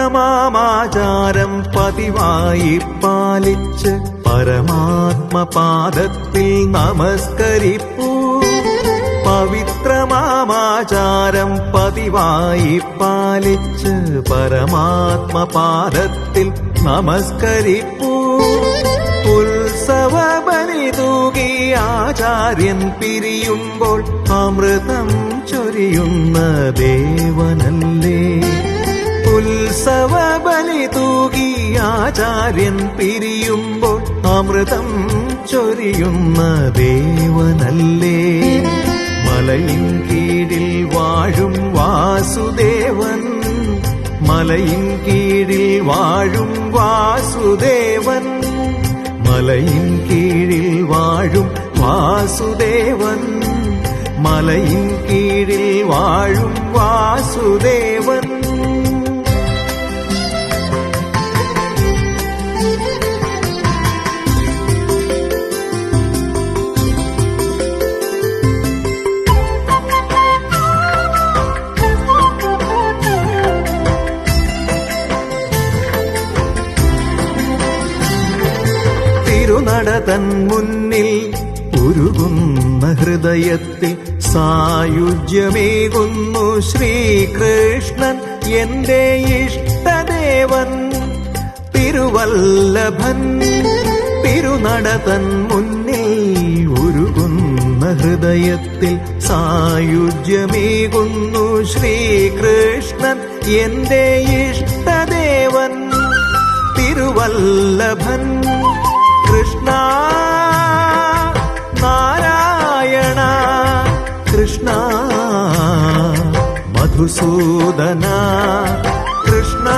പവിത്രമാചാരം പതിവായി പാലിച്ച് പരമാത്മപാദത്തിൽ നമസ്കരിപ്പൂ. പവിത്രമാമാചാരം പതിവായി പാലിച്ച് പരമാത്മപാദത്തിൽ നമസ്കരിപ്പൂ. ഉത്സവ ബലിതൂകി ആചാര്യൻ പിരിയുമ്പോൾ അമൃതം ചൊരിയുന്ന ദേവനല്ലേ? ഉത്സവ ബലി തൂകി ആചാര്യൻ പിരിയുമ്പോൾ അമൃതം ചൊരിയുന്ന ദേവനല്ലേ? മലയിൻ കീഴിൽ വാഴും വാസുദേവൻ മലയിൻ കീഴിൽ വാഴും വാസുദേവൻ മലയിൻ കീഴിൽ വാഴും വാസുദേവൻ മലയിൻ കീഴിൽ വാഴും വാസുദേവൻ. തിരുനടതൻ മുന്നിൽ ഉരുകുന്ന ഹൃദയത്തിൽ സായുജ്യമേകുന്നു ശ്രീകൃഷ്ണൻ എന്റെ ഇഷ്ടദേവൻ. തിരുവല്ലഭൻ തിരുനട തൻ മുന്നിൽ ഉരുകുന്ന ഹൃദയത്തിൽ സായുജ്യമേകുന്നു ശ്രീകൃഷ്ണൻ എന്റെ ഇഷ്ടദേവൻ. തിരുവല്ലഭൻ കൃഷ്ണ നാരായണ കൃഷ്ണ മധുസൂദന കൃഷ്ണ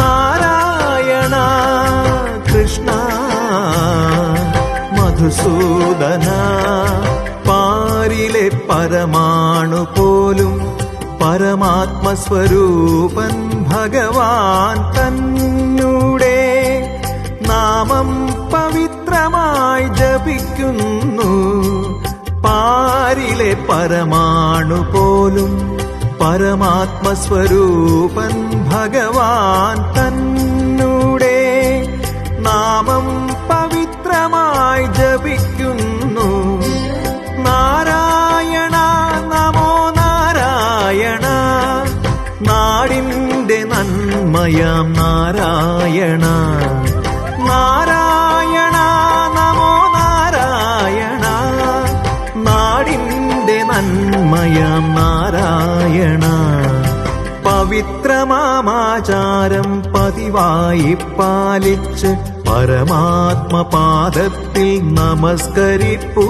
നാരായണ കൃഷ്ണ മധുസൂദന. പാരിലെ പരമാണു പോലും പരമാത്മസ്വരൂപൻ ഭഗവാൻ തന്നൂടെ പവിത്രമായി ജപിക്കുന്നു പാരിലെ പരമാണു പോലും പരമാത്മസ്വരൂപൻ ഭഗവാൻ തന്നൂടെ. നാമം പവിത്രമായി ജപിക്കുന്നു. നാരായണ നമോ നാരായണ. നാടിന്റെ നന്മയാം നാരായണ. നാരായണ നാടിന്റെ നാരായണ. പവിത്രമാചാരം പതിവായി പാലിച്ച് പരമാത്മപാദത്തിൽ നമസ്കരിപ്പൂ.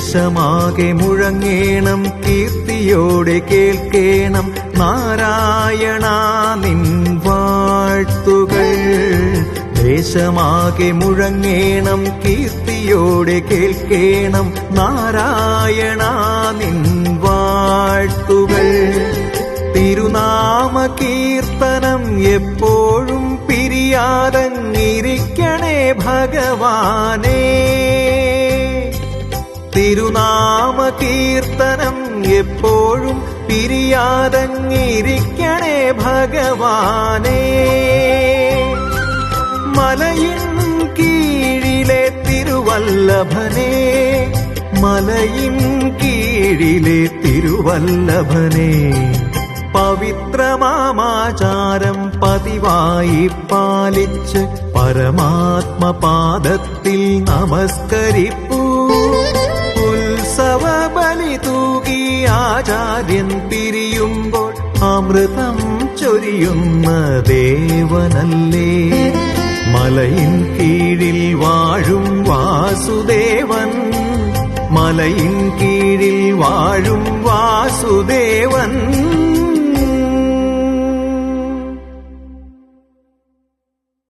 ദേശമാകെ മുഴങ്ങേണം കീർത്തിയോടെ കേൾക്കേണം. നാരായണ നിൻ വാഴ്ത്തുകൾ. ദേശമാകെ മുഴങ്ങേണം കീർത്തിയോടെ കേൾക്കേണം. നാരായണ നിൻ വാഴ്ത്തുകൾ. തിരുനാമ കീർത്തനം എപ്പോഴും പിരിയാതങ്ങിരിക്കണേ ഭഗവാനേ. തിരുനാമ കീർത്തനം എപ്പോഴും പിരിയാതങ്ങിരിക്കണേ ഭഗവാനേ. മലയിൻ കീഴിലെ തിരുവല്ലഭനെ മലയിൻ കീഴിലെ തിരുവല്ലഭനെ. പവിത്രമാമാചാരം പതിവായി പാലിച്ച് പരമാത്മപാദത്തിൽ നമസ്കരിപ്പൂ. ഉത്സവ ആചാര്യൻ തിരിയുമ്പോൾ അമൃതം ചൊരിയുന്ന ദേവനല്ലേ? മലയിൻ കീഴിൽ വാഴും വാസുദേവൻ മലയിൻ കീഴിൽ വാഴും